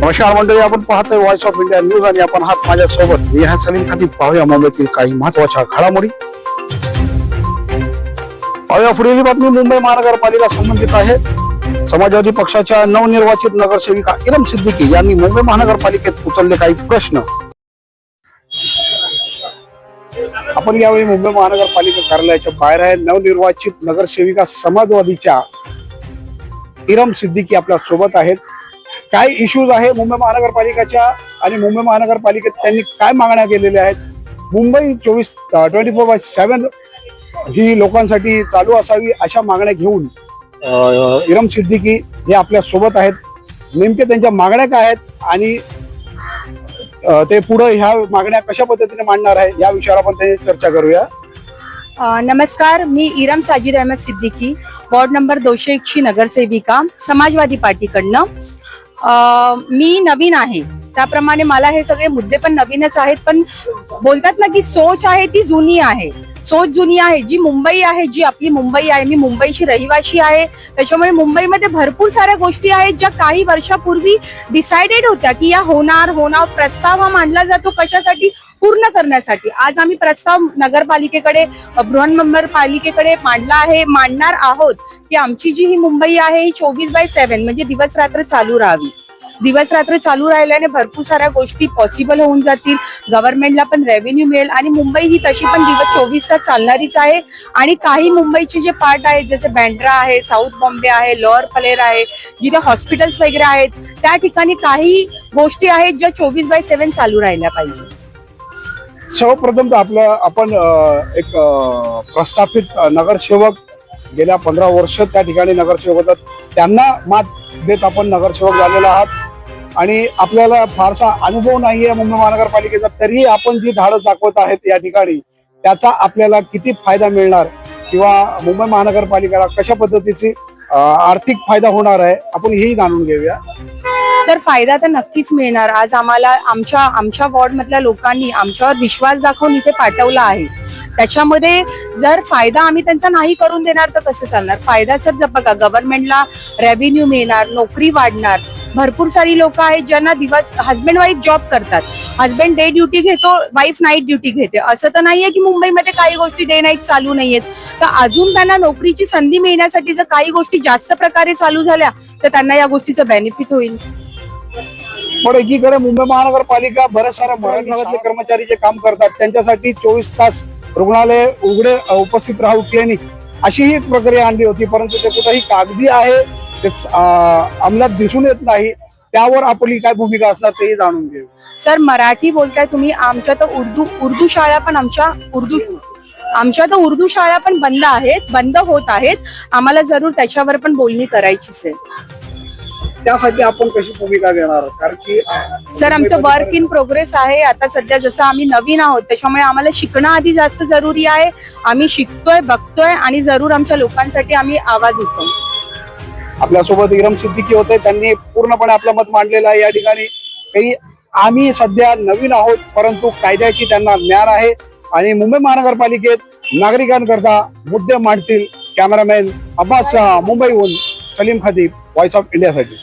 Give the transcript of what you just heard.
नमस्कार मंडळी आपण पाहतोय व्हॉइस ऑफ इंडिया न्यूज आणि आपण हात माझ्या सोबत मी ह्या सलीम खाती पाहूया मुंबईतील काही महत्त्वाच्या घडामोडी. पाहूया पुढील बातमी. मुंबई महानगरपालिका संबंधित आहे. समाजवादी पक्षाच्या नवनिर्वाचित नगरसेविका इरम सिद्दीकी यांनी मुंबई महानगरपालिकेत उचलले काही प्रश्न. आपण यावेळी मुंबई महानगरपालिका कार्यालयाच्या बाहेर आहे. नवनिर्वाचित नगरसेविका समाजवादीच्या इरम सिद्दीकी आपल्यासोबत आहेत. काय इश्यूज आहे मुंबई महानगरपालिकेच्या आणि मुंबई महानगरपालिकेत त्यांनी काय मागण्या केलेल्या आहेत? मुंबई चोवीस ट्वेंटी फोर बाय सेवन ही लोकांसाठी चालू असावी अशा मागण्या घेऊन इरम सिद्दीकी हे आपल्यासोबत आहेत. नेमके त्यांच्या मागण्या काय आहेत आणि ते पुढे ह्या मागण्या कशा पद्धतीने मांडणार आहे या विषयावर आपण त्यांनी चर्चा करूया. नमस्कार मी इरम साजिद अहमद सिद्दीकी वॉर्ड नंबर दोनशे एकची नगरसेविका समाजवादी पार्टीकडनं. मी नवीन आहे. त्याप्रमाणे मला हे सगळे मुद्दे पण नवीनच आहेत पण बोलतात ना की सोच आहे ती जुनी आहे. सोच जुनी आहे जी मुंबई आहे जी आपली मुंबई आहे. मी मुंबईची रहिवाशी आहे. त्याच्यामुळे मुंबईमध्ये भरपूर साऱ्या गोष्टी आहेत ज्या काही वर्षापूर्वी डिसाइडेड होत्या की या होणार होणार प्रस्ताव हा मांडला जातो कशासाठी? पूर्ण करण्यासाठी. आज आम्ही प्रस्ताव नगरपालिकेकडे बृहन्मुंबई पालिकेकडे मांडला आहे. मांडणार आहोत की आमची जी ही मुंबई आहे ही चोवीस बाय सेव्हन म्हणजे दिवस रात्र चालू राहावी. दिवस रात्र चालू राहिल्याने भरपूर साऱ्या गोष्टी पॉसिबल होऊन जातील. गव्हर्नमेंटला पण रेव्हेन्यू मिळेल आणि मुंबई ही तशी पण दिवस चोवीस तास चालणारीच आहे. आणि काही मुंबईचे जे पार्ट आहेत जसे बँड्रा आहे साऊथ बॉम्बे आहे लोअर पलेर आहे जिथे हॉस्पिटल्स वगैरे आहेत त्या ठिकाणी काही गोष्टी आहेत ज्या चोवीस बाय सेव्हन चालू राहिल्या पाहिजे. सर्वप्रथम तर आपलं आपण एक प्रस्थापित नगरसेवक गेल्या पंधरा वर्ष त्या ठिकाणी नगरसेवक होतात. त्यांना मात देत आपण नगरसेवक झालेलो आहात. आणि आपल्याला फारसा अनुभव नाही आहे मुंबई महानगरपालिकेचा. तरीही आपण जी धाडस दाखवत आहेत या ठिकाणी त्याचा आपल्याला किती फायदा मिळणार? किंवा मुंबई महानगरपालिकेला कशा पद्धतीची आर्थिक फायदा होणार आहे? आपण हेही जाणून घेऊया. सर फायदा तर नक्कीच मिळणार. आज आम्हाला आमच्या आमच्या वॉर्ड मधल्या लोकांनी आमच्यावर विश्वास दाखवून इथे पाठवला आहे. त्याच्यामध्ये जर फायदा आम्ही त्यांचा नाही करून देणार तर कसं चालणार? फायदा सर जर बघा गव्हर्नमेंटला रेव्हेन्यू मिळणार नोकरी वाढणार. भरपूर सारी लोक आहेत ज्यांना दिवस हस्बंड वाईफ जॉब करतात. हस्बंड डे ड्युटी घेतो वाईफ नाईट ड्युटी घेते. असं तर नाहीये की मुंबईमध्ये काही गोष्टी डे नाईट चालू नाहीयेत. तर अजून त्यांना नोकरीची संधी मिळण्यासाठी जर काही गोष्टी जास्त प्रकारे चालू झाल्या तर त्यांना या गोष्टीचं बेनिफिट होईल. पण एकीकडे मुंबई महानगरपालिका बऱ्याच साऱ्या मराठी भागातले कर्मचारी जे काम करतात त्यांच्यासाठी चोवीस तास रुग्णालय उघडे उपस्थित राहू क्लिनिक अशी ही एक प्रक्रिया आणली होती. परंतु ते कुठंही कागदी आहे ते अंमलात दिसून येत नाही. त्यावर आपली काय भूमिका असणार तेही जाणून घेऊ. सर मराठी बोलताय तुम्ही. आमच्या तर उर्दू उर्दू शाळा पण आमच्या उर्दू आमच्या तर उर्दू शाळा पण बंद आहेत बंद होत आहेत. आम्हाला जरूर त्याच्यावर पण बोलणी करायचीच आहे. त्यासाठी आपण कशी भूमिका घेणार? कारण की सर आमचं वर्क इन प्रोग्रेस आहे. आता सध्या जसं आम्ही नवीन आहोत त्याच्यामुळे आम्हाला शिकणं आधी जास्त जरुरी आहे. आम्ही शिकतोय बघतोय आणि जरूर आमच्या लोकांसाठी आम्ही आवाज उठवू. आपल्यासोबत इरम सिद्दीकी होते. त्यांनी पूर्णपणे आपलं मत मांडलेलं आहे. या ठिकाणी काही आम्ही सध्या नवीन आहोत परंतु कायद्याची त्यांना ज्ञान आहे. आणि मुंबई महानगरपालिकेत नागरिकांकरता मुद्दे मांडतील कॅमेरामॅन अब्बास शहा मुंबईहून सलीम खदीब. व्हॉइस ऑफ इंडियासाठी